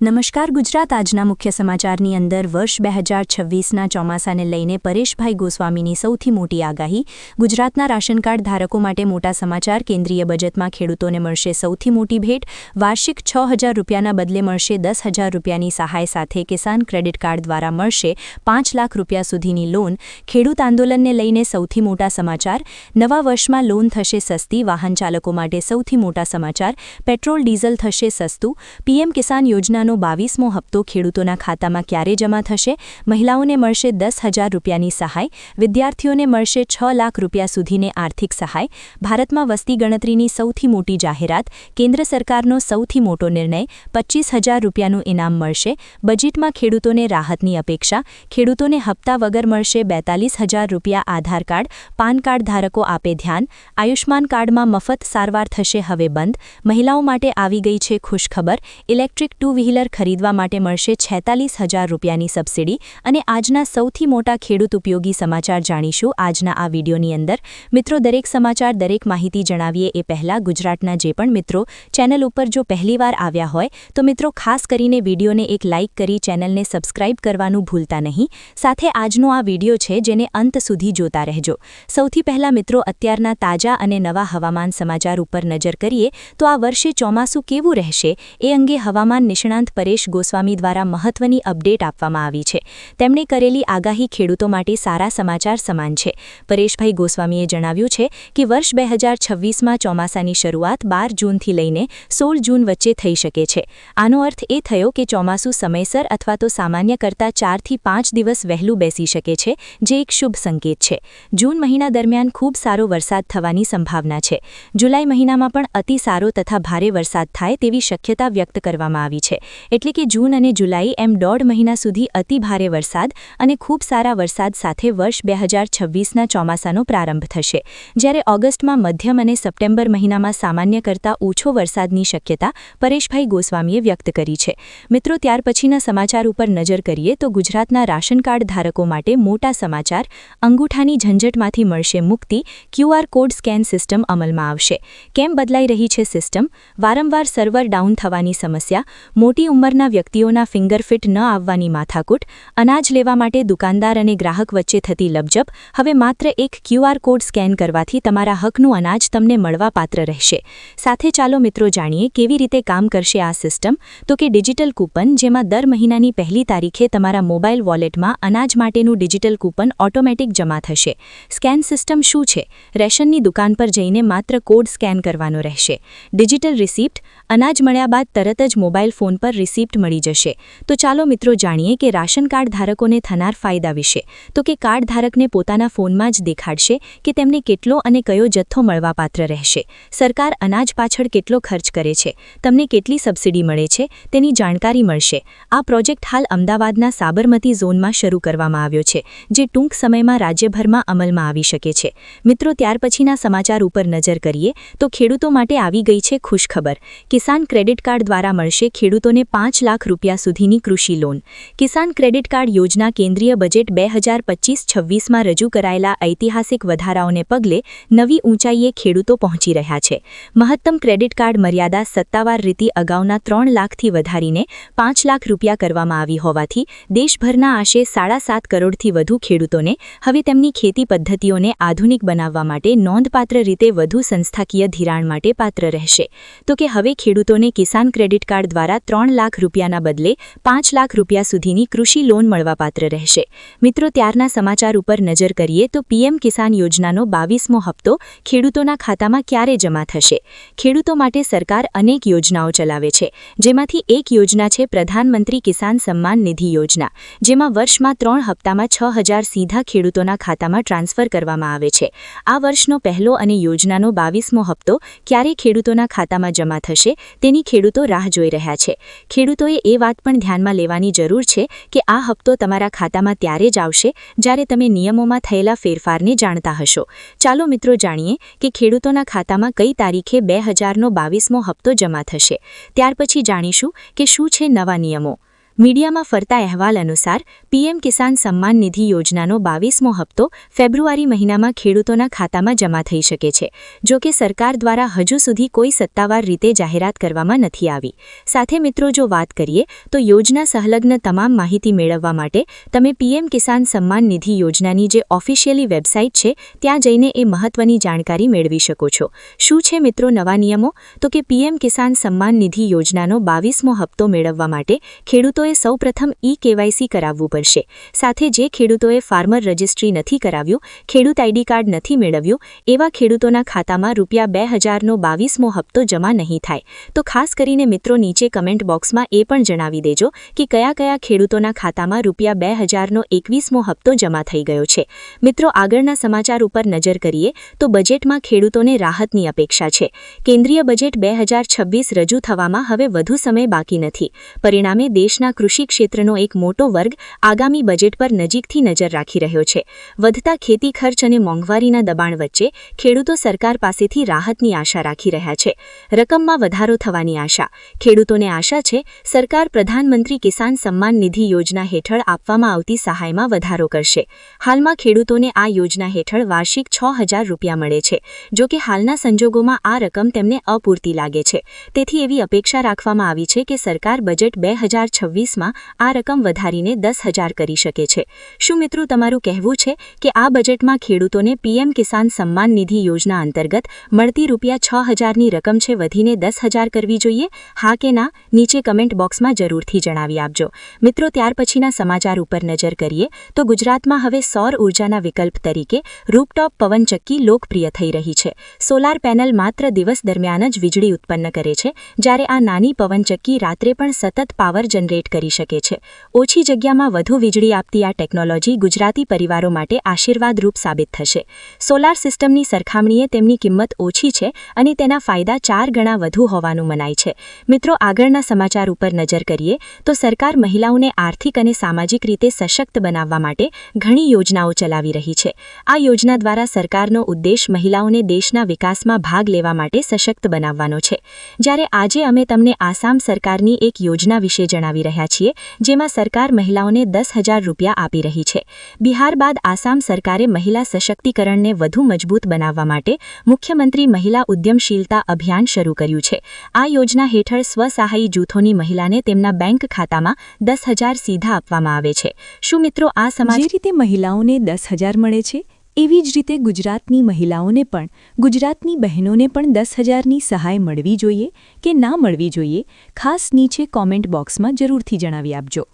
નમસ્કાર ગુજરાત આજના મુખ્ય સમાચારની અંદર વર્ષ બે હજાર છવ્વીસના ચોમાસાને લઈને પરેશભાઈ ગોસ્વામીની સૌથી મોટી આગાહી. ગુજરાતના રાશન કાર્ડ ધારકો માટે મોટા સમાચાર, કેન્દ્રીય બજેટમાં ખેડૂતોને મળશે સૌથી મોટી ભેટ. વાર્ષિક છ હજાર રૂપિયાના બદલે મળશે દસ હજાર રૂપિયાની સહાય સાથે કિસાન ક્રેડિટ કાર્ડ દ્વારા મળશે પાંચ લાખ રૂપિયા સુધીની લોન. ખેડૂત આંદોલનને લઈને સૌથી મોટા સમાચાર. નવા વર્ષમાં લોન થશે સસ્તી, વાહન ચાલકો માટે સૌથી મોટા સમાચાર. પેટ્રોલ, ડીઝલ થશે સસ્તું. પીએમ કિસાન યોજના યોજનાનો બાવીસમો હપ્તો ખેડૂતોના ખાતામાં ક્યારે જમા થશે? મહિલાઓને મળશે દસ હજાર રૂપિયાની સહાય, વિદ્યાર્થીઓને મળશે છ લાખ રૂપિયા સુધીની આર્થિક સહાય. ભારતમાં વસ્તી ગણતરીની સૌથી મોટી જાહેરાત, કેન્દ્ર સરકારનો સૌથી મોટો નિર્ણય, પચીસ હજાર રૂપિયાનું ઇનામ મળશે. બજેટમાં ખેડૂતોને રાહતની અપેક્ષા, ખેડૂતોને હપ્તા વગર મળશે બેતાલીસ હજાર રૂપિયા આધાર કાર્ડ, પાન કાર્ડ ધારકો આપે ધ્યાન. આયુષ્માન કાર્ડમાં મફત સારવાર થશે હવે બંધ. મહિલાઓ માટે આવી ગઈ છે ખુશખબર. ઇલેક્ટ્રિક ટુ વ્હીલર વ્હીલર ખરીદવા માટે મળશે છેતાલીસ હજાર રૂપિયાની સબસિડી અને આજના સૌથી મોટા ખેડૂત ઉપયોગી સમાચાર જાણીશું આજના આ વિડીયોની અંદર. મિત્રો, દરેક સમાચાર, દરેક માહિતી જણાવીએ એ પહેલાં ગુજરાતના જે પણ મિત્રો ચેનલ ઉપર જો પહેલીવાર આવ્યા હોય, તો મિત્રો, ખાસ કરીને વિડીયોને એક લાઇક કરી ચેનલને સબસ્ક્રાઇબ કરવાનું ભૂલતા નહીં. સાથે આજનો આ વીડિયો છે જેને અંત સુધી જોતા રહેજો. સૌથી પહેલા મિત્રો, અત્યારના તાજા અને નવા હવામાન સમાચાર ઉપર નજર કરીએ તો આ વર્ષે ચોમાસું કેવું રહેશે એ અંગે હવામાન નિષ્ણાંત નિષ્ણાંત પરેશ ગોસ્વામી દ્વારા મહત્વની અપડેટ આપવામાં આવી છે. તેમણે કરેલી આગાહી ખેડૂતો માટે સારા સમાચાર સમાન છે. પરેશભાઈ ગોસ્વામીએ જણાવ્યું છે કે વર્ષ બે હજાર છવ્વીસમાં ચોમાસાની શરૂઆત બાર જૂનથી લઈને સોળ જૂન વચ્ચે થઈ શકે છે. આનો અર્થ એ થયો કે ચોમાસું સમયસર અથવા તો સામાન્ય કરતાં ચારથી પાંચ દિવસ વહેલું બેસી શકે છે, જે એક શુભ સંકેત છે. જૂન મહિના દરમિયાન ખૂબ સારો વરસાદ થવાની સંભાવના છે. જુલાઈ મહિનામાં પણ અતિ સારો તથા ભારે વરસાદ થાય તેવી શક્યતા વ્યક્ત કરવામાં આવી છે. એટલે કે જૂન અને જુલાઈ એમ દોઢ મહિના સુધી અતિ ભારે વરસાદ અને ખૂબ સારા વરસાદ સાથે વર્ષ બે હજાર છવ્વીસના ચોમાસાનો પ્રારંભ થશે. જ્યારે ઓગસ્ટમાં મધ્યમ અને સપ્ટેમ્બર મહિનામાં સામાન્ય કરતાં ઓછો વરસાદની શક્યતા પરેશભાઈ ગોસ્વામીએ વ્યક્ત કરી છે. મિત્રો, ત્યાર પછીના સમાચાર ઉપર નજર કરીએ તો ગુજરાતના રાશન કાર્ડ ધારકો માટે મોટા સમાચાર અંગૂઠાની ઝંઝટમાંથી મળશે મુક્તિ ક્યુઆર કોડ સ્કેન સિસ્ટમ અમલમાં આવશે. કેમ બદલાઈ રહી છે સિસ્ટમ? વારંવાર સર્વર ડાઉન થવાની સમસ્યા, મોટી ઉંમરના વ્યક્તિઓના ફિંગરફિટ ન આવવાની માથાકૂટ, અનાજ લેવા માટે દુકાનદાર અને ગ્રાહક વચ્ચે થતી લપજપ, હવે માત્ર એક ક્યુઆર કોડ સ્કેન કરવાથી તમારા હકનું અનાજ તમને મળવાપાત્ર રહેશે. સાથે ચાલો મિત્રો જાણીએ કેવી રીતે કામ કરશે આ સિસ્ટમ. તો કે ડિજિટલ કૂપન, જેમાં દર મહિનાની પહેલી તારીખે તમારા મોબાઈલ વોલેટમાં અનાજ માટેનું ડિજિટલ કૂપન ઓટોમેટિક જમા થશે. સ્કેન સિસ્ટમ શું છે? રેશનની દુકાન પર જઈને માત્ર કોડ સ્કેન કરવાનો રહેશે. ડિજિટલ રિસિપ્ટ, અનાજ મળ્યા બાદ તરત જ મોબાઈલ ફોન પર રિસિપ્ટ મળી જશે. તો ચાલો મિત્રો જાણીએ કે રાશન કાર્ડ ધારકોને થનાર ફાયદા વિશે. તો કે કાર્ડ ધારકને પોતાના ફોનમાં જ દેખાડશે કે તેમને કેટલો અને કયો જથ્થો મળવાપાત્ર રહેશે. સરકાર અનાજ પાછળ કેટલો ખર્ચ કરે છે? તમને કેટલી સબસિડી મળે છે? તેની જાણકારી મળશે. આ પ્રોજેક્ટ હાલ અમદાવાદના સાબરમતી ઝોનમાં શરૂ કરવામાં આવ્યો છે, જે ટૂંક સમયમાં રાજ્યભરમાં અમલમાં આવી શકે છે. મિત્રો, ત્યાર પછીના સમાચાર ઉપર નજર કરીએ, તો ખેડૂતો માટે આવી ગઈ છે ખુશખબર. કિસાન ક્રેડિટ કાર્ડ દ્વારા મળશે ખેડૂતોને પાંચ લાખ રૂપિયા સુધીની કૃષિ લોન. કિસાન ક્રેડિટ કાર્ડ યોજના કેન્દ્રીય બજેટ બે હજાર પચીસ છવ્વીસમાં રજૂ કરાયેલા ઐતિહાસિક વધારાઓને પગલે નવી ઊંચાઈએ ખેડૂતો પહોંચી રહ્યા છે. મહત્તમ ક્રેડિટ કાર્ડ મર્યાદા સત્તાવાર રીતે અગાઉના ત્રણ લાખથી વધારીને પાંચ લાખ રૂપિયા કરવામાં આવી હોવાથી દેશભરના આશરે સાડા સાત કરોડથી વધુ ખેડૂતોને હવે તેમની ખેતી પદ્ધતિઓને આધુનિક બનાવવા માટે નોંધપાત્ર રીતે વધુ સંસ્થાકીય ધિરાણ માટે પાત્ર રહેશે. તો કે હવે ખેડૂતોને કિસાન ક્રેડિટ કાર્ડ દ્વારા ત્રણ લાખ રૂપિયાના બદલે પાંચ લાખ રૂપિયા સુધીની કૃષિ લોન મળવાપાત્ર રહેશે. મિત્રો, ત્યારના સમાચાર ઉપર નજર કરીએ તો પીએમ કિસાન યોજનાનો બાવીસમો હપ્તો ખેડૂતોના ખાતામાં ક્યારે જમા થશે? ખેડૂતો માટે સરકાર અનેક યોજનાઓ ચલાવે છે. જેમાંથી એક યોજના છે પ્રધાનમંત્રી કિસાન સન્માન નિધિ યોજના, જેમાં વર્ષમાં ત્રણ હપ્તામાં છ સીધા ખેડૂતોના ખાતામાં ટ્રાન્સફર કરવામાં આવે છે. આ વર્ષનો પહેલો અને યોજનાનો બાવીસમો હપ્તો ક્યારે ખેડૂતોના ખાતામાં જમા થશે તેની ખેડૂતો રાહ જોઈ રહ્યા છે. ખેડૂતોએ એ વાત પણ ધ્યાનમાં લેવાની જરૂર છે કે આ હપ્તો તમારા ખાતામાં ત્યારે જ આવશે જ્યારે તમે નિયમોમાં થયેલા ફેરફારને જાણતા હશો. ચાલો મિત્રો જાણીએ કે ખેડૂતોના ખાતામાં કઈ તારીખે બે હજારનો બાવીસમો હપ્તો જમા થશે. ત્યાર પછી જાણીશું કે શું છે નવા નિયમો. મીડિયામાં ફરતા અહેવાલ અનુસાર, પીએમ કિસાન સન્માન નિધિ યોજનાનો બાવીસમો હપ્તો ફેબ્રુઆરી મહિનામાં ખેડૂતોના ખાતામાં જમા થઈ શકે છે, જો કે સરકાર દ્વારા હજુ સુધી કોઈ સત્તાવાર રીતે જાહેરાત કરવામાં નથી આવી. સાથે મિત્રો, જો વાત કરીએ, તો યોજના સંલગ્ન તમામ માહિતી મેળવવા માટે તમે પીએમ કિસાન સન્માન નિધિ યોજનાની જે ઓફિશિયલી વેબસાઇટ છે, ત્યાં જઈને એ મહત્વની જાણકારી મેળવી શકો છો. શું છે મિત્રો નવા નિયમો? તો કે પીએમ કિસાન સન્માન નિધિ યોજનાનો બાવીસમો હપ્તો મેળવવા માટે ખેડૂતોએ સૌપ્રથમ ઈ કેવાયસી કરાવવું પડશે. સાથે જે ખેડૂતોએ ફાર્મર રજિસ્ટ્રી નથી કરાવ્યું, ખેડૂત આઈડી કાર્ડ નથી મેળવ્યું, એવા ખેડૂતોના ખાતામાં રૂપિયા બે હજારનો બાવીસમો હપ્તો જમા નહીં થાય. તો ખાસ કરીને મિત્રો નીચે કમેન્ટ બોક્સમાં એ પણ જણાવી દેજો કે કયા કયા ખેડૂતોના ખાતામાં રૂપિયા બે હજારનો એકવીસમો હપ્તો જમા થઈ ગયો છે. મિત્રો આગળના સમાચાર ઉપર નજર કરીએ તો બજેટમાં ખેડૂતોને રાહતની અપેક્ષા છે. કેન્દ્રીય બજેટ બે હજાર છવ્વીસ રજૂ થવામાં હવે વધુ સમય બાકી નથી. પરિણામે દેશના કૃષિ ક્ષેત્રનો એક મોટો વર્ગ આગામી બજેટ પર નજીકથી નજર રાખી રહ્યો છે. વધતા ખેતી ખર્ચ અને મોંઘવારીના દબાણ વચ્ચે ખેડૂતો સરકાર પાસેથી રાહતની આશા રાખી રહ્યા છે. રકમમાં વધારો થવાની આશા. ખેડૂતોને આશા છે, સરકાર પ્રધાનમંત્રી કિસાન સન્માન નિધિ યોજના હેઠળ આપવામાં આવતી સહાયમાં વધારો કરશે. હાલમાં ખેડૂતોને આ યોજના હેઠળ વાર્ષિક છ હજાર રૂપિયા મળે છે, જો કે હાલના સંજોગોમાં આ રકમ તેમને અપૂરતી લાગે છે. તેથી એવી અપેક્ષા રાખવામાં આવી છે કે સરકાર બજેટ બે હજાર છવ્વીસમાં આ રકમ વધારીને દસ હજાર કરી શકે છે. શું મિત્રો તમારું કહેવું છે કે આ બજેટમાં ખેડૂતોને પીએમ કિસાન સન્માન નિધિ યોજના અંતર્ગત મળતી રૂપિયા છ હજારની રકમ છે વધીને દસ હજાર કરવી જોઈએ? હા કે ના? નીચે કમેન્ટ બોક્સમાં જરૂરથી જણાવી આપજો. મિત્રો, ત્યાર પછીના સમાચાર ઉપર નજર કરીએ તો ગુજરાતમાં હવે સૌર ઉર્જાના વિકલ્પ તરીકે રૂપટોપ પવનચક્કી લોકપ્રિય થઈ રહી છે. સોલાર પેનલ માત્ર દિવસ દરમિયાન જ વીજળી ઉત્પન્ન કરે છે. જ્યારે આ નાની પવનચક્કી રાત્રે પણ સતત પાવર જનરેટ કરી શકે છે. ઓછી જગ્યામાં વધુ વીજળી આપતી આ ટેકનોલોજી ગુજરાતી પરિવારો માટે આશીર્વાદરૂપ સાબિત થશે. સોલાર સિસ્ટમની સરખામણીએ તેમની કિંમત ઓછી છે અને તેના ફાયદા ચાર ગણા વધુ હોવાનું મનાય છે. મિત્રો, આગળના સમાચાર ઉપર નજર કરીએ, તો સરકાર મહિલાઓને આર્થિક અને સામાજિક રીતે સશક્ત બનાવવા માટે ઘણી યોજનાઓ ચલાવી રહી છે. આ યોજના દ્વારા સરકારનો ઉદ્દેશ મહિલાઓને દેશના વિકાસમાં ભાગ લેવા માટે સશક્ત બનાવવાનો છે. જ્યારે આજે અમે તમને આસામ સરકારની એક યોજના વિશે જણાવી રહ્યા છીએ, જેમાં સરકાર મહિલાઓને દસ હજાર રૂપિયા આપી રહી છે. બિહાર બાદ આસામ સરકારે મહિલા સશક્તિકરણને વધુ મજબૂત બનાવવા માટે મુખ્યમંત્રી મહિલા ઉદ્યમશીલતા અભિયાન શરૂ કર્યું છે. આ યોજના હેઠળ સ્વસહાયી જૂથોની મહિલાને તેમના બેંક ખાતામાં દસ હજાર સીધા આપવામાં આવે છે. શું મિત્રો આ સમાજ રીતે મહિલાઓને દસ હજાર મળે છે એવી જ રીતે ગુજરાતની મહિલાઓને પણ, ગુજરાતની બહેનોને પણ દસ હજારની સહાય મળવી જોઈએ કે ના મળવી જોઈએ, ખાસ નીચે કોમેન્ટ બોક્સમાં જરૂરથી જણાવી આપજો.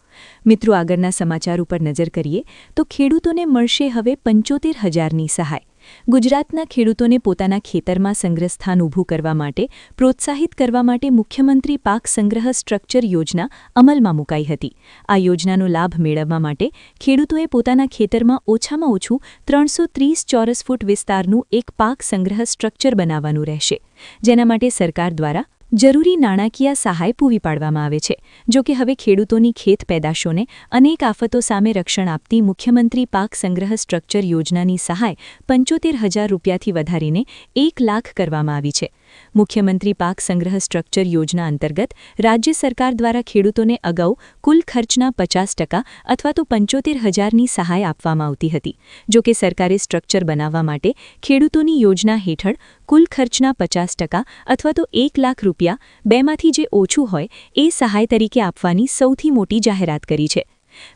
મિત્રો, આગળના સમાચાર ઉપર નજર કરીએ તો ખેડૂતોને મળશે હવે પંચોતેર હજારની સહાય. ગુજરાતના ખેડૂતોને પોતાના ખેતરમાં સંગ્રહસ્થાન ઊભું કરવા માટે, પ્રોત્સાહિત કરવા માટે મુખ્યમંત્રી પાક સંગ્રહ સ્ટ્રક્ચર યોજના અમલમાં મુકાઈ હતી. આ યોજનાનો લાભ મેળવવા માટે ખેડૂતોએ પોતાના ખેતરમાં ઓછામાં ઓછું ત્રણસો ચોરસ ફૂટ વિસ્તારનું એક પાક સંગ્રહ સ્ટ્રક્ચર બનાવવાનું રહેશે. જેના માટે સરકાર દ્વારા જરૂરી નાણાકીય સહાય પૂરી પાડવામાં આવે છે. જો કે હવે ખેડૂતોની ખેત પેદાશોને અનેક આફતો સામે રક્ષણ આપતી મુખ્યમંત્રી પાક સંગ્રહ સ્ટ્રક્ચર યોજનાની સહાય પંચોતેર હજાર રૂપિયાથી વધારીને એક લાખ કરવામાં આવી છે. મુખ્યમંત્રી પાક સંગ્રહ સ્ટ્રક્ચર યોજના અંતર્ગત રાજ્ય સરકાર દ્વારા ખેડૂતોને અગાઉ કુલ ખર્ચના પચાસ ટકા અથવા તો પંચોતેર હજારની સહાય આપવામાં આવતી હતી. જો કે સરકારે સ્ટ્રક્ચર બનાવવા માટે ખેડૂતોની યોજના હેઠળ કુલ ખર્ચના પચાસ ટકા અથવા તો એક લાખ રૂપિયા બેમાંથી જે ઓછું હોય એ સહાય તરીકે આપવાની સૌથી મોટી જાહેરાત કરી છે.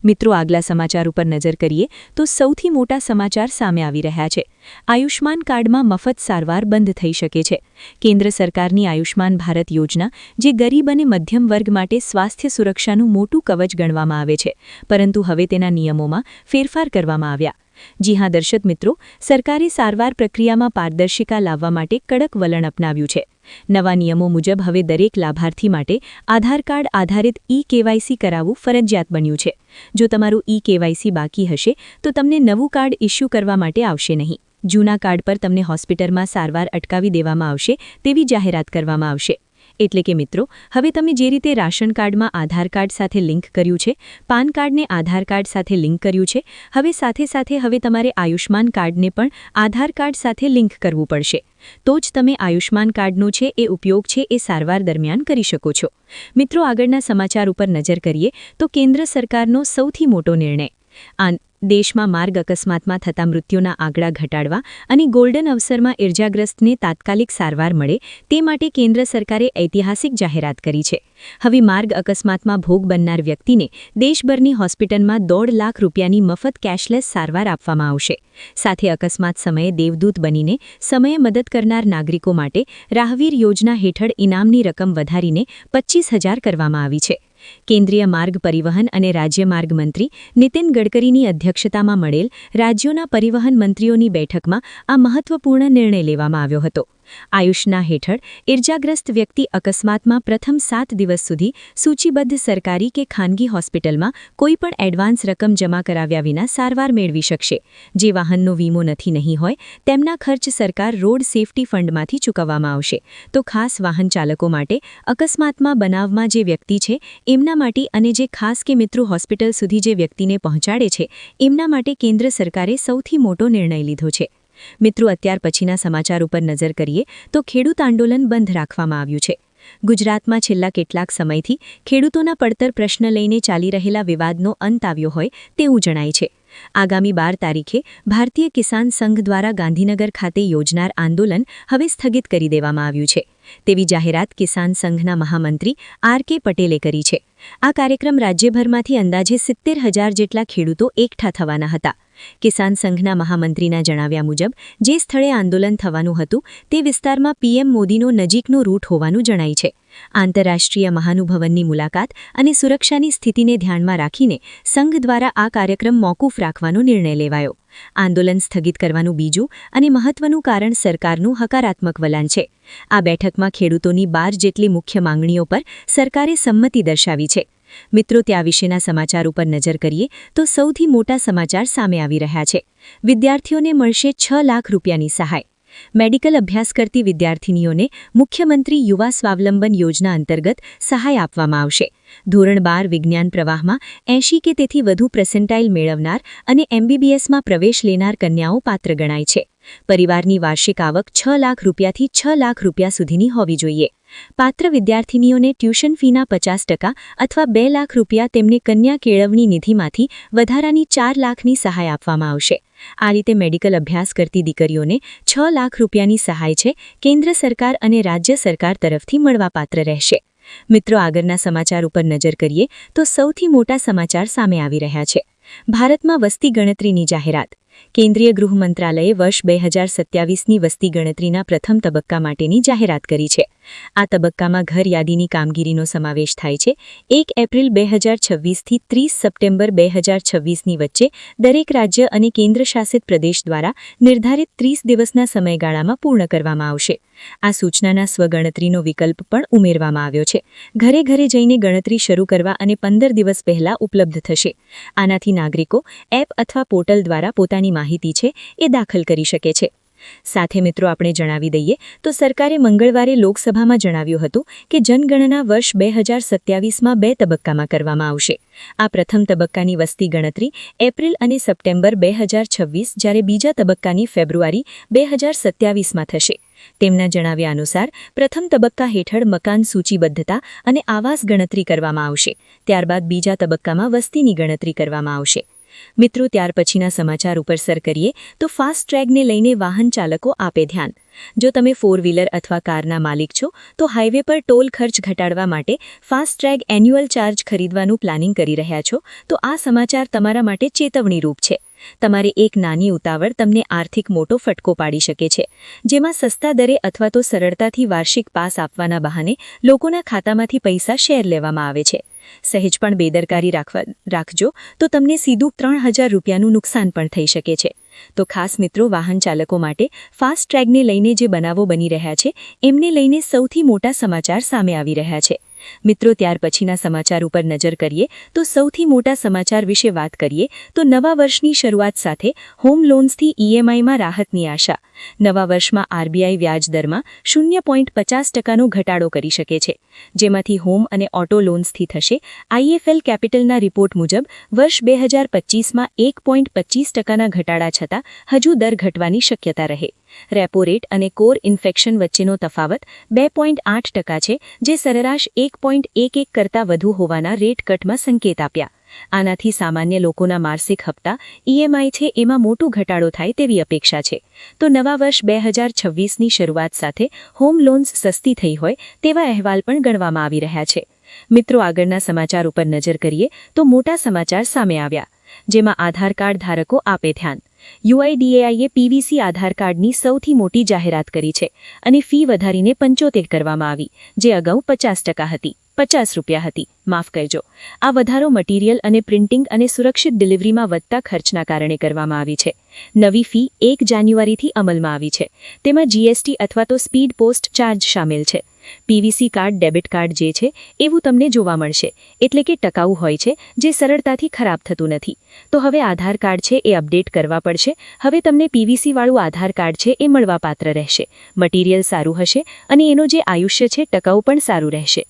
મિત્રો, આગલા સમાચાર ઉપર નજર કરીએ તો સૌથી મોટા સમાચાર સામે આવી રહ્યા છે. આયુષ્માન કાર્ડમાં મફત સારવાર બંધ થઈ શકે છે. કેન્દ્ર સરકારની આયુષ્માન ભારત યોજના, જે ગરીબ અને મધ્યમ વર્ગ માટે સ્વાસ્થ્ય સુરક્ષાનું મોટું કવચ ગણવામાં આવે છે, પરંતુ હવે તેના નિયમોમાં ફેરફાર કરવામાં આવ્યા. જી હા, દર્શક મિત્રો, સરકારે સારવાર પ્રક્રિયામાં પારદર્શિકા લાવવા માટે કડક વલણ અપનાવ્યું છે. નવા નિયમો મુજબ હવે દરેક લાભાર્થી માટે આધાર કાર્ડ આધારિત ઈ કેવાયસી કરાવવું ફરજિયાત બન્યું છે. જો તમારું ઈ કેવાયસી બાકી હશે, તો તમને નવું કાર્ડ ઇસ્યુ કરવા માટે આવશે નહીં. જૂના કાર્ડ પર તમને હોસ્પિટલમાં સારવાર અટકાવી દેવામાં આવશે તેવી જાહેરાત કરવામાં આવશે. એટલે કે મિત્રો, હવે તમે જે રીતે રાશન કાર્ડમાં આધાર કાર્ડ સાથે લિંક કર્યું છે, પાન કાર્ડને આધાર કાર્ડ સાથે લિંક કર્યું છે, હવે સાથે સાથે હવે તમારે આયુષ્માન કાર્ડને પણ આધાર કાર્ડ સાથે લિંક કરવું પડશે. તો જ તમે આયુષ્માન કાર્ડનો છે એ ઉપયોગ છે એ સારવાર દરમિયાન કરી શકો છો. મિત્રો, આગળના સમાચાર ઉપર નજર કરીએ તો કેન્દ્ર સરકારનો સૌથી મોટો નિર્ણય. દેશમાં માર્ગ અકસ્માતમાં થતા મૃત્યુના આંકડા ઘટાડવા અને ગોલ્ડન અવસરમાં ઇર્જાગ્રસ્તને તાત્કાલિક સારવાર મળે તે માટે કેન્દ્ર સરકારે ઐતિહાસિક જાહેરાત કરી છે. હવે માર્ગ અકસ્માતમાં ભોગ બનનાર વ્યક્તિને દેશભરની હોસ્પિટલમાં દોઢ લાખ રૂપિયાની મફત કેશલેસ સારવાર આપવામાં આવશે. સાથે અકસ્માત સમયે દેવદૂત બનીને સમયે મદદ કરનાર નાગરિકો માટે રાહવીર યોજના હેઠળ ઇનામની રકમ વધારીને હજાર કરવામાં આવી છે. કેન્દ્રીય માર્ગ પરિવહન અને રાજ્ય માર્ગ મંત્રી નીતિન ગડકરીની અધ્યક્ષતામાં મળેલ રાજ્યોના પરિવહન મંત્રીઓની બેઠકમાં આ મહત્વપૂર્ણ નિર્ણય લેવામાં આવ્યો હતો. આયુષના હેઠળ ઇર્જાગ્રસ્ત વ્યક્તિ અકસ્માતમાં પ્રથમ સાત દિવસ સુધી સૂચિબદ્ધ સરકારી કે ખાનગી હોસ્પિટલમાં કોઈપણ એડવાન્સ રકમ જમા કરાવ્યા વિના સારવાર મેળવી શકશે. જે વાહનનો વીમો નથી નહીં હોય, તેમના ખર્ચ સરકાર રોડ સેફટી ફંડમાંથી ચૂકવવામાં આવશે. તો ખાસ વાહન ચાલકો માટે અકસ્માતમાં બનાવમાં જે વ્યક્તિ છે, એમના માટે અને જે ખાસ કે મિત્રો હોસ્પિટલ સુધી જે વ્યક્તિને પહોંચાડે છે, એમના માટે કેન્દ્ર સરકારે સૌથી મોટો નિર્ણય લીધો છે. મિત્રો, અત્યાર પછીના સમાચાર ઉપર નજર કરીએ તો ખેડૂત આંદોલન બંધ રાખવામાં આવ્યું છે. ગુજરાતમાં છેલ્લા કેટલાક સમયથી ખેડૂતોના પડતર પ્રશ્ન લઈને ચાલી રહેલા વિવાદનો અંત આવ્યો હોય તેવું જણાય છે. આગામી બાર તારીખે ભારતીય કિસાન સંઘ દ્વારા ગાંધીનગર ખાતે યોજનાર આંદોલન હવે સ્થગિત કરી દેવામાં આવ્યું છે. તેવી જાહેરાત કિસાન સંઘના મહામંત્રી આર કે પટેલે કરી છે. આ કાર્યક્રમ રાજ્યભરમાંથી અંદાજે સિત્તેર હજાર જેટલા ખેડૂતો એકઠા થવાના હતા. કિસાન સંઘના મહામંત્રીના જણાવ્યા મુજબ, જે સ્થળે આંદોલન થવાનું હતું, તે વિસ્તારમાં પીએમ મોદીનો નજીકનો રૂટ હોવાનું જણાય છે. આંતરરાષ્ટ્રીય મહાનુભવનની મુલાકાત અને સુરક્ષાની સ્થિતિને ધ્યાનમાં રાખીને સંઘ દ્વારા આ કાર્યક્રમ મોકૂફ રાખવાનો નિર્ણય લેવાયો. આંદોલન સ્થગિત કરવાનું બીજું અને મહત્વનું કારણ સરકારનું હકારાત્મક વલણ છે. આ બેઠકમાં ખેડૂતોની બાર જેટલી મુખ્ય માંગણીઓ પર સરકારે સંમતિ દર્શાવી છે. મિત્રો ત્યાં વિશેના સમાચાર ઉપર નજર કરીએ તો સૌથી મોટા સમાચાર સામે આવી રહ્યા છે. વિદ્યાર્થીઓને મળશે છ લાખ રૂપિયાની સહાય. મેડિકલ અભ્યાસ કરતી વિદ્યાર્થિનીઓને મુખ્યમંત્રી યુવા સ્વાવલંબન યોજના અંતર્ગત સહાય આપવામાં આવશે. ધોરણ બાર વિજ્ઞાન પ્રવાહમાં એંશી કે તેથી વધુ પ્રેસેન્ટાઇલ મેળવનાર અને એમબીબીએસમાં પ્રવેશ લેનાર કન્યાઓ પાત્ર ગણાય છે. પરિવારની વાર્ષિક આવક છ લાખ રૂપિયાથી છ લાખ રૂપિયા સુધીની હોવી જોઈએ. પાત્ર વિદ્યાર્થિનીઓને ટ્યુશન ફીના પચાસ ટકા અથવા બે લાખ રૂપિયા તેમને કન્યા કેળવણી નિધિમાંથી વધારાની ચાર લાખની સહાય આપવામાં આવશે. આ રીતે મેડિકલ અભ્યાસ કરતી દીકરીઓને છ લાખ રૂપિયાની સહાય છે કેન્દ્ર સરકાર અને રાજ્ય સરકાર તરફથી મળવાપાત્ર રહેશે. મિત્રો, આગળના સમાચાર ઉપર નજર કરીએ તો સૌથી મોટા સમાચાર સામે આવી રહ્યા છે. ભારતમાં વસ્તી ગણતરીની જાહેરાત. કેન્દ્રીય ગૃહ મંત્રાલયે વર્ષ બે હજાર સત્યાવીસની વસ્તી ગણતરીના પ્રથમ તબક્કા માટેની જાહેરાત કરી છે. આ તબક્કામાં ઘર યાદીની કામગીરીનો સમાવેશ થાય છે. એક એપ્રિલ બે હજાર છવ્વીસથી ત્રીસ સપ્ટેમ્બર બે હજાર છવ્વીસની વચ્ચે દરેક રાજ્ય અને કેન્દ્રશાસિત પ્રદેશ દ્વારા નિર્ધારિત ત્રીસ દિવસના સમયગાળામાં પૂર્ણ કરવામાં આવશે. આ સૂચનાના સ્વગણતરીનો વિકલ્પ પણ ઉમેરવામાં આવ્યો છે. ઘરે ઘરે જઈને ગણતરી શરૂ કરવા અને પંદર દિવસ પહેલા ઉપલબ્ધ થશે. આનાથી નાગરિકો એપ અથવા પોર્ટલ દ્વારા પોતાની માહિતી છે એ દાખલ કરી શકે છે. સાથે મિત્રો આપણે જણાવી દઈએ, તો સરકારે મંગળવારે લોકસભામાં જણાવ્યું હતું કે જનગણના વર્ષ બે હજાર સત્યાવીસમાં બે તબક્કામાં કરવામાં આવશે. આ પ્રથમ તબક્કાની વસ્તી ગણતરી એપ્રિલ અને સપ્ટેમ્બર બે હજાર છવ્વીસ જ્યારે બીજા તબક્કાની ફેબ્રુઆરી બે હજાર સત્યાવીસમાં થશે. તેમના જણાવ્યા અનુસાર, પ્રથમ તબક્કા હેઠળ મકાન સૂચિબદ્ધતા અને આવાસ ગણતરી કરવામાં આવશે. ત્યારબાદ બીજા તબક્કામાં વસ્તીની ગણતરી કરવામાં આવશે. મિત્રો, ત્યાર પછીના સમાચાર ઉપર સર કરીએ, તો ફાસ્ટ ટ્રેગને લઈને વાહન ચાલકો આપે ધ્યાન. જો તમે ફોર વ્હીલર અથવા કારના માલિક છો, તો હાઇવે પર ટોલ ખર્ચ ઘટાડવા માટે ફાસ્ટ ટ્રેગ એન્યુઅલ ચાર્જ ખરીદવાનું પ્લાનિંગ કરી રહ્યા છો, તો આ સમાચાર તમારા માટે ચેતવણીરૂપ છે. તમારે એક નાની ઉતાવળ તમને આર્થિક મોટો ફટકો પાડી શકે છે. જેમાં સસ્તા દરે અથવા તો સરળતાથી વાર્ષિક પાસ આપવાના બહાને લોકોના ખાતામાંથી પૈસા શેર લેવામાં આવે છે. સહેજ પણ બેદરકારી રાખવા રાખજો, તો તમને સીધું ત્રણ હજાર રૂપિયાનું નુકસાન પણ થઈ શકે છે. તો ખાસ મિત્રો, વાહન ચાલકો માટે ફાસ્ટ ટ્રેગને લઈને જે બનાવો બની રહ્યા છે, એમને લઈને સૌથી મોટા સમાચાર સામે આવી રહ્યા છે. મિત્રો, ત્યાર પછીના સમાચાર ઉપર નજર કરીએ તો સૌથી મોટા સમાચાર વિશે વાત કરીએ તો નવા વર્ષની શરૂઆત સાથે હોમ લોન્સથી ઈએમઆઈમાં રાહતની આશા. નવા વર્ષમાં આરબીઆઈ વ્યાજ દરમાં શૂન્ય પોઈન્ટ પચાસ ટકાનો ઘટાડો કરી શકે છે. જેમાંથી હોમ અને ઓટો લોન્સથી થશે. આઈએફએલ કેપિટલના રિપોર્ટ મુજબ, વર્ષ બે હજાર પચીસમાં એક પોઈન્ટ પચીસ ટકાના ઘટાડા છતાં હજુ દર ઘટવાની શક્યતા રહે. રેપો રેટ અને કોર ઇન્ફેક્શન વચ્ચેનો તફાવત બે પોઈન્ટ આઠ ટકા છે, જે સરેરાશ એક એક એક કરતાં વધુ હોવાના રેટ કટમાં સંકેત આપ્યા. આનાથી સામાન્ય લોકોના માસિક હપ્તા ઈએમઆઈ છે, એમાં મોટો ઘટાડો થાય તેવી અપેક્ષા છે. તો નવા વર્ષ બે હજાર છવ્વીસની શરૂઆત સાથે હોમ લોન્સ સસ્તી થઈ હોય તેવા અહેવાલ પણ ગણવામાં આવી રહ્યા છે. મિત્રો, આગળના સમાચાર ઉપર નજર કરીએ તો મોટા સમાચાર સામે આવ્યા, જેમાં આધાર કાર્ડ ધારકો આપે ધ્યાન. યુઆઈડીએઆઈએ પીવીસી આધાર કાર્ડની સૌથી મોટી જાહેરાત કરી છે અને ફી વધારીને પંચોતેર કરવામાં આવી, જે અગાઉ પચાસ હતી. પચાસ રૂપિયા હતી. માફ કરજો. આ વધારો મટીરીયલ અને પ્રિન્ટિંગ અને સુરક્ષિત ડિલિવરીમાં વધતા ખર્ચના કારણે કરવામાં આવી છે. નવી ફી એક જાન્યુઆરીથી અમલમાં આવી છે. તેમાં જીએસટી અથવા તો સ્પીડ પોસ્ટ ચાર્જ સામેલ છે. પીવીસી કાર્ડ, ડેબિટ કાર્ડ જે છે, એવું તમને જોવા મળશે. એટલે કે ટકાઉ હોય છે, જે સરળતાથી ખરાબ થતું નથી. તો હવે આધાર કાર્ડ છે એ અપડેટ કરવા પડશે. હવે તમને પીવીસીવાળું આધાર કાર્ડ છે એ મળવાપાત્ર રહેશે. મટીરીયલ સારું હશે અને એનો જે આયુષ્ય છે ટકાઉ પણ સારું રહેશે.